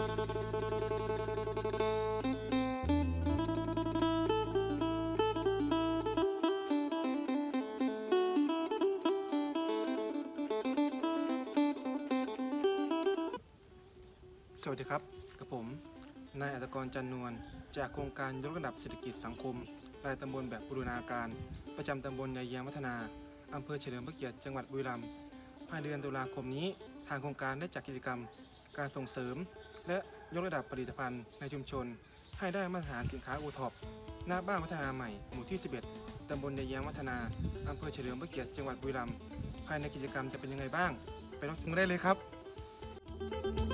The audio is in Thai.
สวัสดีครับ กับผม นายอัตกรจันนวล จากโครงการยกระดับเศรษฐกิจสังคม รายตำบลแบบบูรณาการ ประจำตำบลยายเยียงพัฒนา อำเภอเฉลิมพระเกียรติ จังหวัดบุรีรัมย์ภายเดือนตุลาคมนี้ ทางโครงการได้จัดกิจกรรม การส่งเสริม และยกระดับผลิตภัณฑ์ในชุมชน ให้ได้มาตรฐานสินค้าโอท็อปหน้าบ้านพัฒนาใหม่หมู่ที่ 11 ตำบลยายางพัฒนา อำเภอเฉลิมพระเกียรติ จังหวัดบุรีรัมย์ ภายในกิจกรรมจะเป็นยังไงบ้าง ไปรับชมได้เลยครับ